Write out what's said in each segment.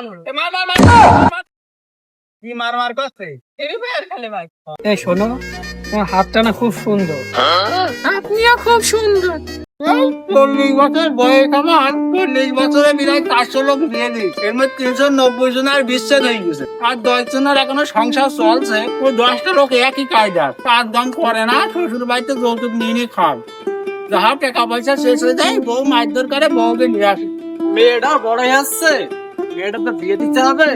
বিমান মার মার মার কি মার মার করছে? ফ্রি ফায়ার খেলে ভাই। এই শোনো তোমার হাতটা না খুব সুন্দর। আপনিও খুব সুন্দর। চল্লিশ বছর বয়স আমার চল্লিশ বছরে বিরাট চারশো লোক বিয়ে দিয়েছে। এর মধ্যে তিনশো নব্বই জনের বিচ্ছেদ হয়ে গেছে। আর দশ জনের এখনও সংসার চলছে ওই দশটা লোক একই কায়দার কাজ দাম করে না শ্বশুর বাড়িতে যৌতুক নিয়ে নিয়ে খান যাহা টাকা পয়সা শেষ হয়ে যায় বউ মারধর করে বউকে নিয়ে আসে। মেয়েটা বড় হয়ে আসছে? মেয়েটা তো বিয়ে দিতে হবে?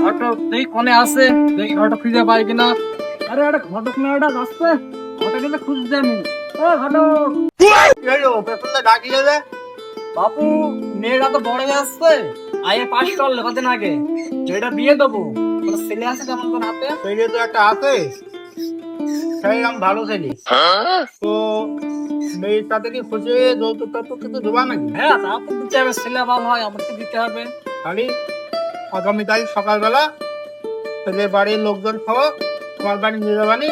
ঘটক দেখি কোনে আছে। দেখি ঘটক খুঁজে পাই কিনা? আরে একটা ঘটক মেয়েটা আসছে ঘটক! খুঁজতে আমি ও ঘটক ডাকিলে বাপু মেয়েটা তো বড় হয়ে আসছে। আগে পাস করলে কদিন আগে। যেটা বিয়ে দেবো। ছেলে আছে তেমন কোন হাতে? ছেলে তো একটা আছে। সেই আমি ভালো ছেলে। তো মেয়ের সাথে কি খুশি যৌতুক টৌতুক দেবা নাকি হ্যাঁ তা তো দিতে হবে ছেলে ভালো হয় আমাকে দিতে হবে। খালি আগামীকাল সকালবেলা ছেলের বাড়ির লোকজন খাওয়া তোমার বাড়ি নিয়ে যাবানি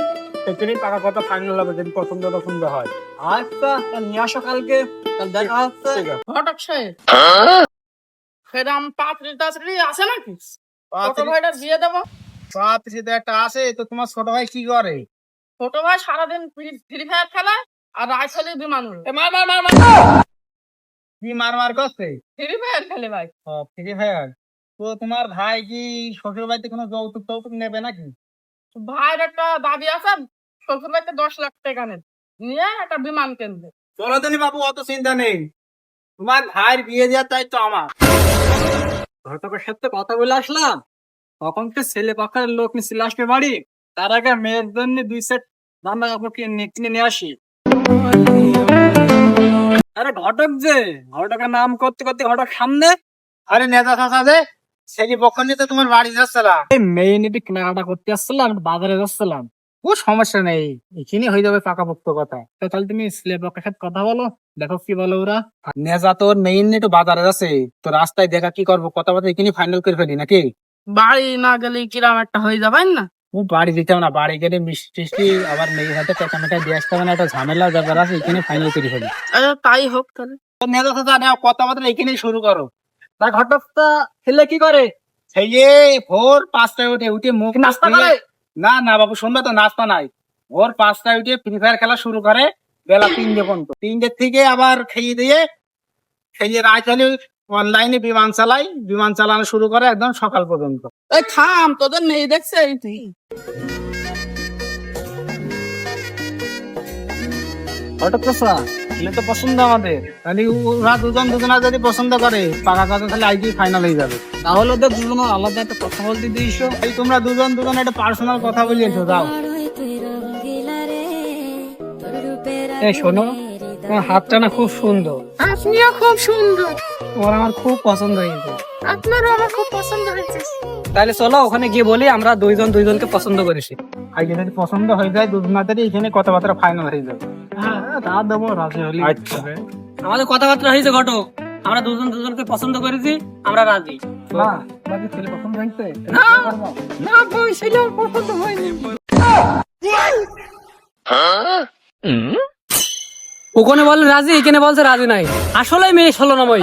টাকা কথা ফাইনাল হবে যদি পছন্দ পছন্দ হয়। আচ্ছা তা নিয়ে আসো কালকে। দেখা হচ্ছে। ঘটক সাহেব। সেরাম পাত্রী টাত্রী আছে নাকি? ছোট ভাইটার বিয়ে দেবো? পাত্রী তো একটা আছে তো তোমার ছোট ভাই কি করে? ছোট ভাই সারাদিন ফ্রি ফায়ার খেলায়? আর হলে বিমান উড়ে মার মার মার মার। কি মার মার করছে? ফ্রি ফায়ার খেলে ভাই। ফ্রি ফায়ার তো তোমার ভাই কি শ্বশুর বাড়িতে কোনো যৌতুক টৌতুক নেবে নাকি? ভাইয়ের একটা দাবি আছে শ্বশুর বাড়িতে দশ লাখ টাকা নেন নিয়ে একটা বিমান কিনবে। চলো দিনি বাবু অত চিন্তা নেই। তোমার ভাইয়ের বিয়ে দেওয়ার দায়িত্ব আমার। ঘটকের সাথে কথা বলে আসলাম? তখন তো ছেলে পাখার লোক নিয়ে চলে আসবে বাড়ি। তার আগে মেয়ের জন্য দুই সেট জামা কাপড় কিনে কিনে নিয়ে আসি। আরে ঘটক যে, ঘটকের নাম করতে করতে ঘটক সামনে। আরে নেতা যে সেই তোমার বাড়ি যাচ্ছিলাম? এই কেনাকাটা করতে আসছিলাম বাজারে যাচ্ছিলাম। কোনো সমস্যা নেই এখানে হয়ে যাবে পাকাপোক্ত কথা। তো তাহলে তুমি ছেলে পক্ষের সাথে কথা বলো, দেখো কি বলো ওরা। নেজা তোর মেইন একটু বাজারে যাচ্ছে, তো রাস্তায় দেখা কি করব কথা কথা এখানে ফাইনাল করে ফেলি নাকি? বাড়ি না গেলে কিরাম একটা হয়ে যাবেন না? ও বাড়ি দিতে না বাড়ি গেলে মিষ্টি টিষ্টি আবার মেয়ের হাতে টাকা মেটা দিয়ে আসতে হবে না একটা ঝামেলার ব্যাপার আছে এখানে ফাইনাল করে ফেলি তাই হোক তাহলে তো নেতা চাচা নেও কথাবার্তা এখানেই শুরু করো তা ঘটকটা ছেলে কি করে যে ভোর পাঁচটায় উঠে উঠে মুখ নাস্তা করে না না বাবু শুনবে তো নাস্তা নাই ভোর পাঁচটায় উঠে ফ্রি ফায়ার খেলা শুরু করে বেলা তিনটে পর্যন্ত তিনটের থেকে আবার খেয়ে দিয়ে খেয়ে রাত হলে অনলাইনে বিমান চালাই বিমান চালানো শুরু করে একদম সকাল পর্যন্ত। এই থাম তোদের নেই দেখছে তুই ঘটক চাষা ছেলে তো পছন্দ আমাদের। তাহলে ওরা দুজন দুজনা যদি পছন্দ করে পাকা কথা তাহলে আইডি ফাইনাল হয়ে যাবে। তাহলে ওদের দুজনের আলাদা একটা কথা বলতে দিয়েছ। এই তোমরা দুজন দুজন একটা পার্সোনাল কথা বলিয়েছো যাও। এই শোনো তোমার হাতটা না খুব সুন্দর। আপনিও খুব সুন্দর। তোমার আমার খুব পছন্দ হয়েছে। আপনারও আমার খুব পছন্দ হয়েছে। তাহলে চলো ওখানে গিয়ে বলি আমরা দুইজন দুইজনকে পছন্দ করেছি। যদি পছন্দ হয়ে যায় দুজনাদেরই এখানে কথাবার্তা ফাইনাল হয়ে যাবে। হ্যাঁ তা দেবো রাজি হলি। আচ্ছা। আমাদের কথাবার্তা হয়েছে ঘটক। আমরা দুজন দুজনকে পছন্দ করেছি আমরা রাজি। না ছেলে পছন্দ হয়েছে? না না বই ছিল পছন্দ হয়নি। ওখানে বলে রাজি এখানে বলছে রাজি নাই। আসলে মেয়ে ষোলো নম্বর